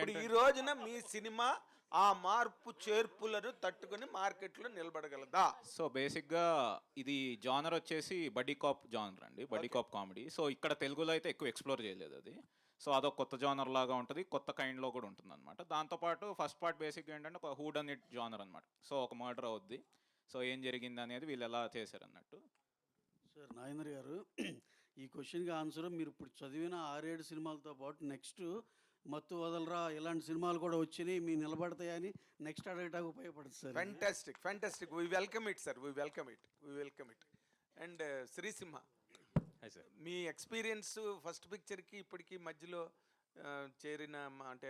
ఇప్పుడు ఈ రోజున మీ సినిమా ఆ మార్పు చేర్పులను తట్టుకుని మార్కెట్లో నిలబడగలదా? సో బేసిక్గా ఇది జానర్ వచ్చేసి బడ్డీ కాప్ జానర్ అండి బడ్డీ కాప్ కామెడీ. సో ఇక్కడ తెలుగులో అయితే ఎక్కువ ఎక్స్ప్లోర్ చేయలేదు అది. సో అదొక కొత్త జానర్ లాగా ఉంటుంది కొత్త కైండ్లో కూడా ఉంటుంది అనమాట దాంతోపాటు ఫస్ట్ పార్ట్ బేసిక్గా ఏంటంటే ఒక హూడ్ అన్ ఇట్ జానర్ అనమాట సో ఒక మర్డర్ అవుద్ది. సో ఏం జరిగింది అనేది వీళ్ళు ఎలా చేశారు అన్నట్టు సార్ నాగేంద్ర గారు ఈ క్వశ్చన్కి ఆన్సర్ మీరు ఇప్పుడు చదివిన ఆరేడు సినిమాలతో పాటు నెక్స్ట్ మత్తు వదలరా ఇలాంటి సినిమాలు కూడా వచ్చినాయి మీ నిలబడతాయని నెక్స్ట్ అడగటానికి ఉపయోగపడుతుంది sir. Fantastic fantastic we welcome it sir we welcome it we welcome it and Sri Simha sir me experience first పిక్చర్కి ఇప్పటికి మధ్యలో ఆ, చేరిన మ- అంటే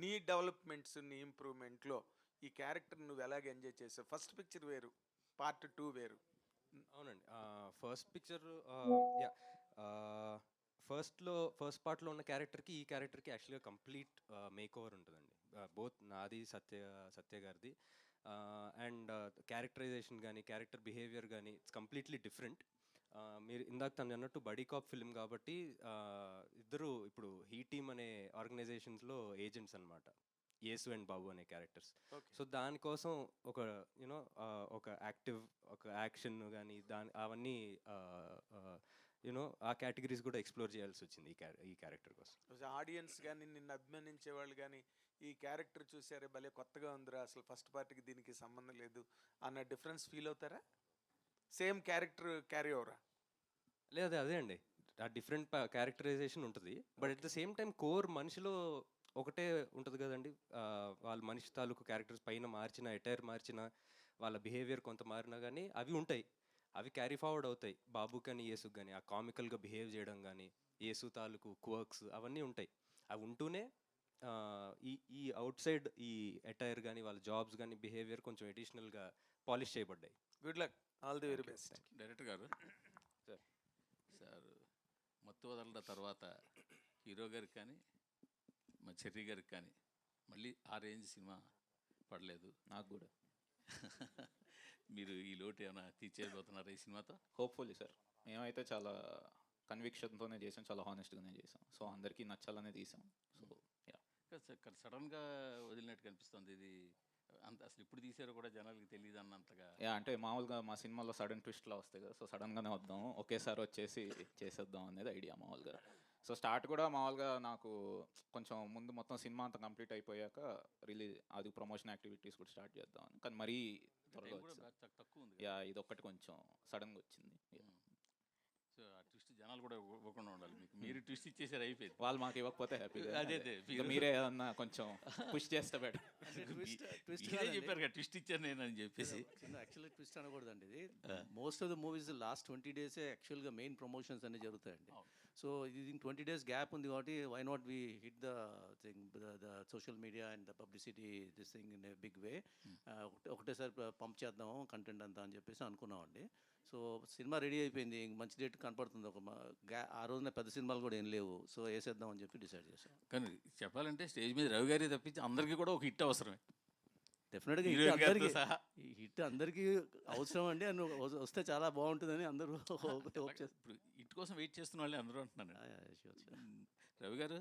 నీ డెవలప్మెంట్స్ నీ ఇంప్రూవ్మెంట్లో ఈ క్యారెక్టర్ నువ్వు ఎలాగ ఎంజాయ్ చేసావు? ఫస్ట్ పిక్చర్ వేరు పార్ట్ టూ వేరు. అవునండి. ఫస్ట్ పిక్చర్ యా ఫస్ట్లో ఫస్ట్ పార్ట్లో ఉన్న క్యారెక్టర్కి ఈ క్యారెక్టర్కి యాక్చువల్గా కంప్లీట్ మేక్ ఓవర్ ఉంటుందండి. బోత్ నాది సత్య సత్య గారిది. అండ్ క్యారెక్టరైజేషన్ కానీ క్యారెక్టర్ బిహేవియర్ కానీ ఇట్స్ కంప్లీట్లీ డిఫరెంట్ మీరు ఇందాక తను అన్నట్టు బడీ కాప్ ఫిల్మ్ కాబట్టి ఇద్దరు ఇప్పుడు హీ టీమ్ అనే ఆర్గనైజేషన్స్లో ఏజెంట్స్ అనమాట యేసు అండ్ బాబు అనే క్యారెక్టర్స్ సో దానికోసం ఒక యూనో ఒక యాక్టివ్ ఒక యాక్షన్ కానీ దాని అవన్నీ యూనో ఆ కేటగిరీస్ కూడా ఎక్స్ప్లోర్ చేయాల్సి వచ్చింది ఈ క్యారె ఈ క్యారెక్టర్ కోసం. ఆడియన్స్ కానీ నిన్ను అభిమానించే వాళ్ళు కానీ ఈ క్యారెక్టర్ చూసారే భలే కొత్తగా ఉందిరా అసలు ఫస్ట్ పార్ట్కి దీనికి సంబంధం లేదు అన్న డిఫరెన్స్ ఫీల్ అవుతారా? సేమ్ క్యారెక్టర్ క్యారీ ఓవరా లేదా అదే అండి. ఆ డిఫరెంట్ క్యారెక్టరైజేషన్ ఉంటుంది. But at the same time core మనిషిలో ఒకటే ఉంటుంది కదండి. వాళ్ళ మనిషి తాలూకు క్యారెక్టర్స్ పైన మార్చిన ఎటైర్ మార్చిన వాళ్ళ బిహేవియర్ కొంత మారినా కానీ అవి ఉంటాయి. అవి క్యారీ ఫార్వర్డ్ అవుతాయి. బాబు కానీ యేసుకు కానీ ఆ కామికల్గా బిహేవ్ చేయడం కానీ యేసు తాలూకు క్వర్క్స్ అవన్నీ ఉంటాయి. అవి ఉంటూనే ఆ, ఈ ఈ అవుట్ సైడ్ ఈ ఎటైర్ కానీ వాళ్ళ జాబ్స్ కానీ బిహేవియర్ కొంచెం ఎడిషనల్గా పాలిష్ చేయబడ్డాయి. Good luck all the very best director గారు సార్ సార్ మత్తు వదలడ తర్వాత హీరో గారికి కానీ మా చెర్రీ గారికి కానీ మళ్ళీ ఆ రేంజ్ సినిమా పడలేదు. నాకు కూడా. మీరు ఈ లోటు ఏమైనా తీర్చేయబోతున్నారా ఈ సినిమాతో? హోప్ఫుల్లీ సార్ మేమైతే చాలా కన్విక్షన్తోనే చేసాం చాలా హానెస్ట్గానే చేసాం. సో అందరికీ నచ్చాలనే తీసాం. సో యా ఇక్కడ సడన్గా వదిలినట్టు కనిపిస్తుంది. ఇది అంత అసలు ఇప్పుడు తీసారో కూడా జనాలకి తెలియదు అన్నంతగా. యా అంటే మామూలుగా మా సినిమాలో సడన్ ట్విస్ట్లా వస్తాయి కదా. సో సడన్గానే వద్దాం ఒకేసారి వచ్చేసి చేసేద్దాం అనేది ఐడియా మామూలుగా. సో స్టార్ట్ కూడా మామూలుగా నాకు కొంచెం ముందు మొత్తం సినిమా అంతా కంప్లీట్ అయిపోయాక రిలీజ్ అది ప్రమోషన్ యాక్టివిటీస్ కూడా స్టార్ట్ చేద్దాం కానీ మరీ త్వరగా వచ్చింది యా ఇది ఒక్కటి కొంచెం సడన్గా వచ్చింది. ట్విస్ట్ జనాలు కూడా ఇవ్వ- ఇవ్వకుండా ఉండాలి. మీకు మీరు ట్విస్ట్ ఇచ్చేసారు అయిపోయింది. వాళ్ళు మాకు ఇవ్వకపోతే హ్యాపీగా అదే, అదే. మీరే ఏదన్నా కొంచెం పుష్ చేస్తే బెటర్ మీరే చెప్పారు కదా ట్విస్ట్ ఇచ్చారు నేను అని చెప్పేసి చిన్న యాక్చువల్గా ట్విస్ట్ అనకూడదండి ఇది. Most of the movies last twenty డేసే యాక్చువల్గా మెయిన్ ప్రమోషన్స్ అన్ని జరుగుతాయండి. సో ఇది ట్వంటీ డేస్ గ్యాప్ ఉంది కాబట్టి why not we hit the thing the social media and the publicity this thing in big way ఒకటేసారి పంప్ చేద్దాము కంటెంట్ అంతా అని చెప్పేసి అనుకున్నామండి. సో సినిమా రెడీ అయిపోయింది. ఇంక మంచి డేట్ కనపడుతుంది. ఒక ఆ రోజున పెద్ద సినిమాలు కూడా ఏం లేవు. సో వేసేద్దాం అని చెప్పి డిసైడ్ చేసాం కానీ చెప్పాలంటే స్టేజ్ మీద రవి గారి తప్పించి అందరికీ కూడా ఒక హిట్ అవసరమే. డెఫినెట్గా హిట్ అందరికీ హిట్ అందరికీ అవసరం అండి. అని వస్తే చాలా బాగుంటుందని అందరూ ఇప్పుడు హిట్ కోసం వెయిట్ చేస్తున్న వాళ్ళే అందరూ అంటున్నాను. రవి గారు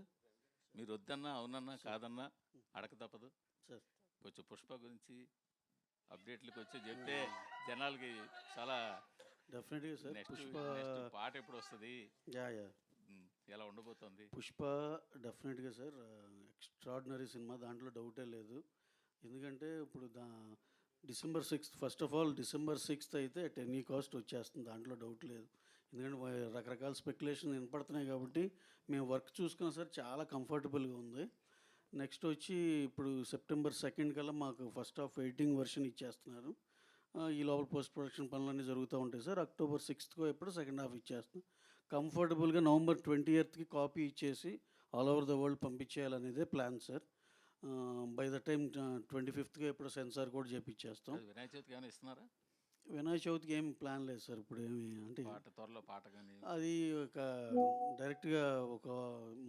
మీరు వద్దన్నా అవునన్నా కాదన్నా అడక తప్పదు. కొంచెం పుష్ప గురించి అప్డేట్లకు వచ్చి చెప్తే జనాలకి చాలా డెఫినెట్గా సార్ పుష్ప పాట ఎప్పుడు వస్తుంది? యా యా ఎలా ఉండబోతోంది? పుష్ప డెఫినెట్గా సార్ ఎక్స్ట్రాడినరీ సినిమా దాంట్లో డౌటే లేదు. ఎందుకంటే ఇప్పుడు దా December sixth first of all December sixth అయితే అట్ ఎనీ కాస్ట్ వచ్చేస్తుంది. దాంట్లో డౌట్ లేదు. ఎందుకంటే రకరకాల స్పెక్యులేషన్ వినపడుతున్నాయి కాబట్టి మేము వర్క్ చూసుకున్నాం సార్ చాలా కంఫర్టబుల్గా ఉంది. నెక్స్ట్ వచ్చి ఇప్పుడు సెప్టెంబర్ సెకండ్ కల్లా మాకు ఫస్ట్ హాఫ్ ఎయిటింగ్ వర్షన్ ఇచ్చేస్తున్నారు. ఈ లోపల పోస్ట్ ప్రొడక్షన్ పనులన్నీ జరుగుతూ ఉంటాయి సార్. అక్టోబర్ సిక్స్త్కో ఎప్పుడు సెకండ్ హాఫ్ ఇచ్చేస్తాం. కంఫర్టబుల్గా నవంబర్ ట్వంటీ ఎయిత్కి కాపీ ఇచ్చేసి all over the world పంపించేయాలనేదే plan sir. By the time twenty ఫిఫ్త్గా ఎప్పుడు సెన్సార్ కూడా చేపించేస్తాం వినాయక చవితికి ఏమైనా ఇస్తున్నారా? వినాయక చవితికి ఏం ప్లాన్ లేదు సార్ ఇప్పుడు ఏమి అంటే పాట త్వరలో పాట కానీ అది ఒక డైరెక్ట్గా ఒక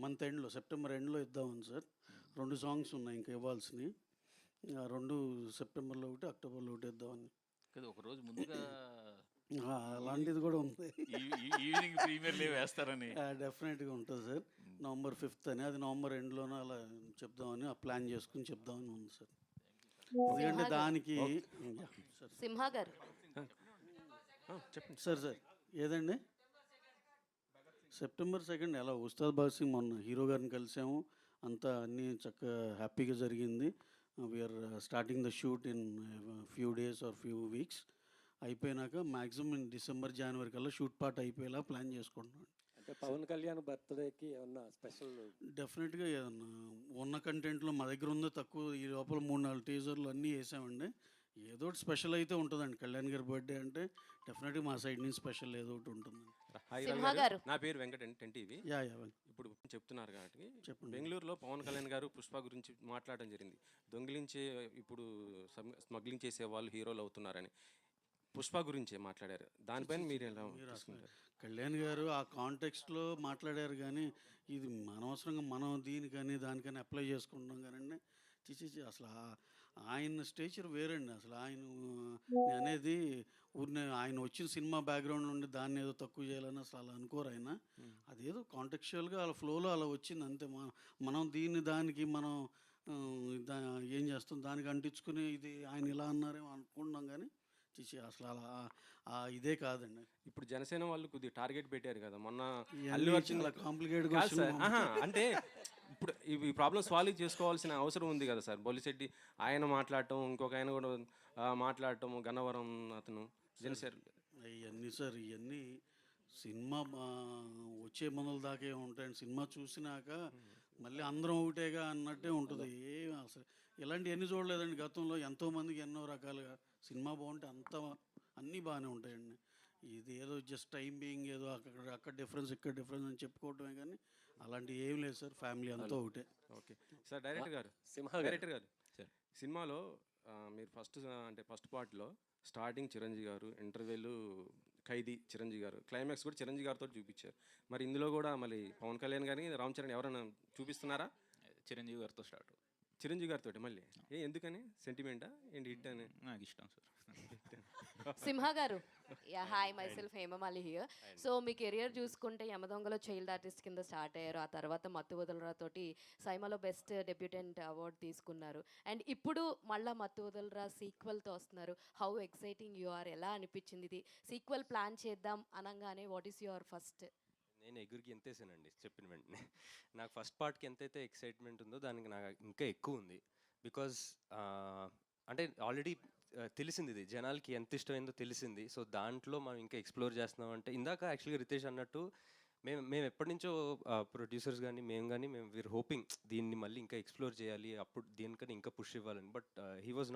మంత్ ఎండ్లో సెప్టెంబర్ ఎండ్లో ఇద్దామని సార్. రెండు సాంగ్స్ ఉన్నాయి ఇంకా ఇవ్వాల్సినవి. ఆ రెండు సెప్టెంబర్లో ఒకటి అక్టోబర్లో ఒకటి ఇద్దామని. కదా ఒక రోజు ముందుగా అలాంటిది కూడా ఉంది. ఈవినింగ్ ప్రీమియర్ లీవ్ వేస్తారని డెఫినెట్గా ఉంటుంది సార్. నవంబర్ ఫిఫ్త్ అని అది నవంబర్ ఎండ్లోనే అలా చెప్దామని ఆ ప్లాన్ చేసుకుని చెప్దామని ఉంది సార్. ఎందుకంటే. దానికి సార్ సింహ గారు చెప్పండి. సార్ సార్ ఏదండి? సెప్టెంబర్ సెకండ్ ఎలా? ఉస్తాద్ భగత్ సింగ్ మొన్న హీరో గారిని కలిసాము. అంతా అన్నీ చక్కగా హ్యాపీగా జరిగింది. We are starting the shoot in few days or few weeks అయిపోయినాక మ్యాక్సిమం డిసెంబర్ జనవరి కల్లా షూట్ పార్ట్ అయిపోయేలా ప్లాన్ చేసుకుంటున్నాం. అంటే పవన్ కళ్యాణ్ బర్త్డేకి ఏమన్నా స్పెషల్ డెఫినెట్గా ఏదన్నా ఉన్న కంటెంట్లో మా దగ్గర ఉందో తక్కువ ఈ లోపల మూడు నాలుగు టీజర్లు అన్నీ వేసామండి. ఏదో ఒకటి స్పెషల్ అయితే ఉంటుందండి. కళ్యాణ్ గారి బర్త్డే అంటే డెఫినెట్గా మా సైడ్ నుంచి స్పెషల్ ఏదో ఒకటి ఉంటుందండి. సింహ గారు. నా పేరు వెంకట్ అండి టెన్ టీవీ యా యా ఇప్పుడు చెప్తున్నారు కాబట్టి. బెంగళూరులో పవన్ కళ్యాణ్ గారు పుష్ప గురించి మాట్లాడడం జరిగింది. దొంగిలించే ఇప్పుడు సమ్- స్మగ్లింగ్ చేసే వాళ్ళు హీరోలు అవుతున్నారని పుష్ప గురించే మాట్లాడారు. దానిపైన మీరు ఎలా తీసుకుంటారు? కళ్యాణ్ గారు ఆ కాంటెక్స్ట్లో మాట్లాడారు కానీ ఇది అనవసరంగా మనం దీనికని దానికని అప్లై చేసుకుంటున్నాం కానీ చిచి అసలు ఆ- ఆయన స్టేచర్ వేరండి అసలు. ఆయన అనేది ఊరిని ఆయన వచ్చిన సినిమా బ్యాక్గ్రౌండ్ నుండి దాన్ని ఏదో తక్కువ చేయాలని అసలు అలా అనుకోరు ఆయన. అదేదో కాంటెక్చువల్గా అలా ఫ్లోలో అలా వచ్చింది అంతే. మనం మనం దీన్ని దానికి మనం ఏం చేస్తాం? దానికి అంటించుకుని ఇది ఆయన ఇలా అన్నారేమో అనుకుంటున్నాం కానీ చిచి అసలు అలా ఇదే కాదండి. ఇప్పుడు జనసేన వాళ్ళు కొద్దిగా టార్గెట్ పెట్టారు కదా. మొన్న అల్లు అర్జున్ ఆహా, అంటే ఇప్పుడు ఈ ప్రాబ్లమ్ సాల్వ్ చేసుకోవాల్సిన అవసరం ఉంది కదా సార్. బొలిశెట్టి ఆయన మాట్లాడటం ఇంకొక ఆయన కూడా మాట్లాడటం గన్నవరం అతను జనసేన ఇవన్నీ సార్ ఇవన్నీ సినిమా వచ్చే మనల దాకే ఉంటాయండి సినిమా చూసినాక మళ్ళీ అందరం ఒకటేగా అన్నట్టే ఉంటుంది. ఏం అసలు ఇలాంటివన్నీ చూడలేదండి గతంలో. ఎంతో మందికి ఎన్నో రకాలుగా సినిమా బాగుంటే అంత అన్నీ బాగానే ఉంటాయండి. ఇది ఏదో జస్ట్ టైం బీయింగ్ ఏదో అక్కడ అక్కడ డిఫరెన్స్ ఇక్కడ డిఫరెన్స్ అని చెప్పుకోవటమే కానీ అలాంటివి ఏం లేదు సార్ ఫ్యామిలీ అంతా ఒకటే. ఓకే. సార్ డైరెక్టర్ గారు. సింహ డైరెక్టర్ గారు. సార్. సినిమాలో ఆ, మీరు ఫస్ట్ అంటే ఫస్ట్ పార్ట్లో స్టార్టింగ్ చిరంజీవి గారు ఇంటర్వ్యూలు ఖైదీ చిరంజీవి గారు క్లైమాక్స్ కూడా చిరంజీవి గారితో చూపించారు. మరి ఇందులో కూడా మళ్ళీ పవన్ కళ్యాణ్ గారిని రామ్ చరణ్ ఎవరైనా చూపిస్తున్నారా? చిరంజీవి గారితో స్టార్ట్. చిరంజీవి గారితో మళ్ళీ? ఏ ఎందుకని? సెంటిమెంటా ఏంటి హిట్ అని? నాకు ఇష్టం సార్ సింహ గారు. Yeah hi myself Hemamali here so me career చూసుకుంటే యమదొంగలో చైల్డ్ ఆర్టిస్ట్ కింద స్టార్ట్ అయ్యారు. ఆ తర్వాత మత్తు వదలరా తోటి సైమాలో బెస్ట్ డెబ్యూటెంట్ అవార్డు తీసుకున్నారు. అండ్ ఇప్పుడు మళ్ళా మత్తు వదలరా సీక్వెల్తో వస్తున్నారు. హౌ ఎక్సైటింగ్ యు ఆర్ ఎలా అనిపించింది ఇది? సీక్వెల్ ప్లాన్ చేద్దాం అనగానే వాట్ ఈస్ యువర్ ఫస్ట్ నేను ఎగురికి ఎంతేసానండి చెప్పిన వెంటనే. నాకు ఫస్ట్ పార్ట్కి ఎంతైతే ఎక్సైట్మెంట్ ఉందో దానికి నాకు ఇంకా ఎక్కువ ఉంది. బికాజ్ అంటే ఆల్రెడీ తెలిసింది ఇది. జనాలకి ఎంత ఇష్టమైందో తెలిసింది. సో దాంట్లో మనం ఇంకా ఎక్స్ప్లోర్ చేస్తున్నాం అంటే ఇందాక యాక్చువల్గా రితేష్ అన్నట్టు మేము మేము ఎప్పటి నుంచో ప్రొడ్యూసర్స్ కానీ మేము కానీ మేము వీఆర్ హోపింగ్ దీన్ని మళ్ళీ ఇంకా ఎక్స్ప్లోర్ చేయాలి. అప్పుడు దీనికని ఇంకా పుష్ ఇవ్వాలని. But he was